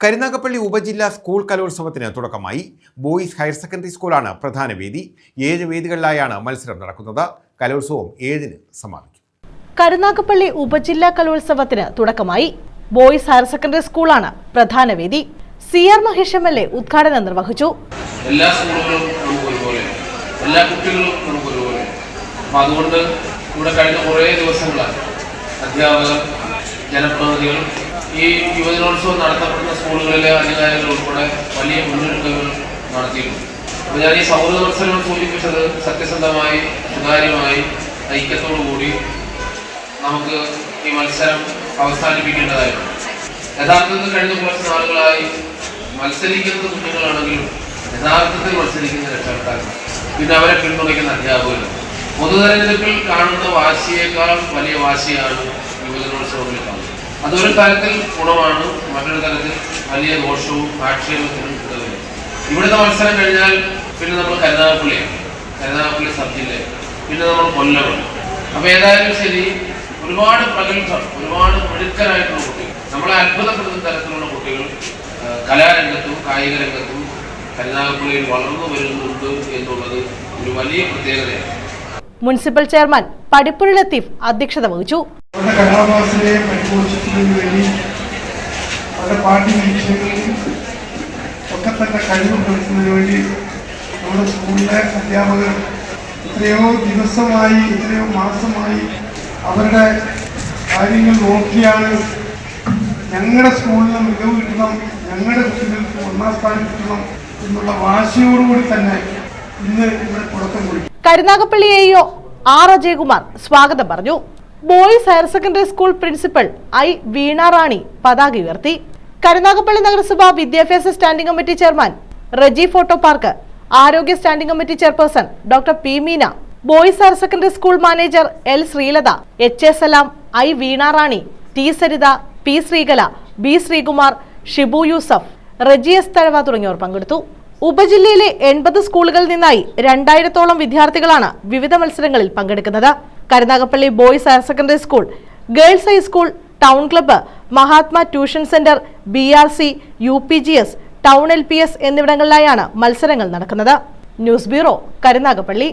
കരുനാഗപ്പള്ളി ഉപജില്ലാ സ്കൂൾ കലോത്സവത്തിന് തുടക്കമായി ബോയ്സ് ഹയർ സെക്കൻഡറി സ്കൂളാണ് പ്രധാന വേദി. ഏഴ് വേദികളിലായാണ് മത്സരം നടക്കുന്നത്. കലോത്സവം ഏഴിന് സമാപിക്കും. കരുനാഗപ്പള്ളി ഉപജില്ലാ കലോത്സവത്തിന് തുടക്കമായി ബോയ്സ് ഹയർ സെക്കൻഡറി സ്കൂളാണ് പ്രധാന വേദി. C R Mahesh M L A ഉദ്ഘാടനം നിർവഹിച്ചു. എല്ലാ സ്കൂളുകളും നമുക്ക് ഒരുപോലെ എല്ലാ കുട്ടികളും നമുക്ക് ഒരുപോലെ. അപ്പം അതുകൊണ്ട് ഇവിടെ കഴിഞ്ഞ കുറേ ദിവസങ്ങളായി അധ്യാപകർ ജനപ്രതിനിധികൾ ഈ യുവജനോത്സവം നടത്തപ്പെടുന്ന സ്കൂളുകളിലെ അധികാരികൾ ഉൾപ്പെടെ വലിയ മുന്നൊരുക്കങ്ങൾ നടത്തിയിട്ടുണ്ട്. അപ്പോൾ ഞാൻ ഈ സൗഹൃദ മത്സരം സൂചിപ്പിച്ചത് സത്യസന്ധമായി സുതാര്യമായി ഐക്യത്തോടു കൂടി നമുക്ക് ഈ മത്സരം അവസാനിപ്പിക്കേണ്ടതായിരുന്നു യഥാർത്ഥത്തിൽ കഴിഞ്ഞ കുറച്ച് നാളുകളായി മത്സരിക്കുന്നത് കുഞ്ഞുങ്ങളാണെങ്കിലും യഥാർത്ഥത്തിൽ മത്സരിക്കുന്ന രക്ഷകർത്താക്കൾ പിന്നെ അവരെ പിന്തുണയ്ക്കുന്ന അധ്യാപകരും പൊതുതെരഞ്ഞെടുപ്പിൽ കാണുന്ന വാശിയേക്കാൾ വലിയ വാശിയാണ് യുവജനോത്സവങ്ങളിൽ അതൊരു തരത്തിൽ ഗുണമാണ് മറ്റൊരു തരത്തിൽ വലിയ ദോഷവും ആക്ഷേപത്തിനും ഇതുവരെ ഇവിടുത്തെ മത്സരം കഴിഞ്ഞാൽ പിന്നെ നമ്മൾ കരുനാഗപ്പള്ളിയാണ്. കരുനാഗപ്പള്ളി സബ് പിന്നെ നമ്മൾ കൊല്ലമാണ്. അപ്പൊ ഏതായാലും ശരി ഒരുപാട് പ്രഗത്ഭർ ഒരുപാട് മിടുക്കനായിട്ടുള്ള കുട്ടികൾ. നമ്മളെ അത്ഭുതപ്പെടുന്ന തരത്തിലുള്ള കുട്ടികൾ കലാരംഗത്തും കായിക രംഗത്തും കരുനാഗപ്പള്ളിയിൽ വളർന്നു വരുന്നുണ്ട് എന്നുള്ളത് ഒരു വലിയ പ്രത്യേകതയാണ്. മുനിസിപ്പൽ ചെയർമാൻ പടിപ്പുഴ ലത്തീഫ് അധ്യക്ഷത വഹിച്ചു. അവരുടെ കലാവാസനയെ പരിപോഷിക്കുന്നതിന് വേണ്ടി അവരുടെ പാർട്ടി നിരീക്ഷകളിൽ ഒക്കെ തന്നെ കഴിവ് കൊടുക്കുന്നതിന് വേണ്ടി നമ്മുടെ സ്കൂളിലെ അധ്യാപകർ എത്രയോ ദിവസമായി എത്രയോ മാസമായി അവരുടെ കാര്യങ്ങൾ നോക്കിയാണ് ഞങ്ങളുടെ സ്കൂളിന് മികവ് കിട്ടണം ഞങ്ങളുടെ കുട്ടികൾക്ക് ഒന്നാം സ്ഥാനം കിട്ടണം എന്നുള്ള വാശിയോടുകൂടി തന്നെ ഇന്ന് ഇവിടെ തുടക്കം കുറിക്കും. കരുനാഗപ്പള്ളി എ ആർ അജയകുമാർ സ്വാഗതം പറഞ്ഞു. Boys higher secondary school principal I Veenarani പതാക ഉയർത്തി. കരുനാഗപ്പള്ളി നഗരസഭ വിദ്യാഭ്യാസ standing committee chairman Reji photo park. ആരോഗ്യ standing committee chairperson doctor P Meena. Boys higher secondary school manager L Sreelatha H A Salam I Veenarani T Saritha P Sreekala B Sreekumar Shibu Yusuf Reji S Thazhava തുടങ്ങിയവർ പങ്കെടുത്തു. ഉപജില്ലയിലെ എൺപത് സ്കൂളുകളിൽ നിന്നായി രണ്ടായിരത്തോളം വിദ്യാർത്ഥികളാണ് വിവിധ മത്സരങ്ങളിൽ പങ്കെടുക്കുന്നത്. Karunagappally boys higher secondary school girls high school town club Mahatma tuition centre B R C U P G S town L P S എന്നിവിടങ്ങളിലായാണ് മത്സരങ്ങൾ നടക്കുന്നത്. News bureau Karunagappally.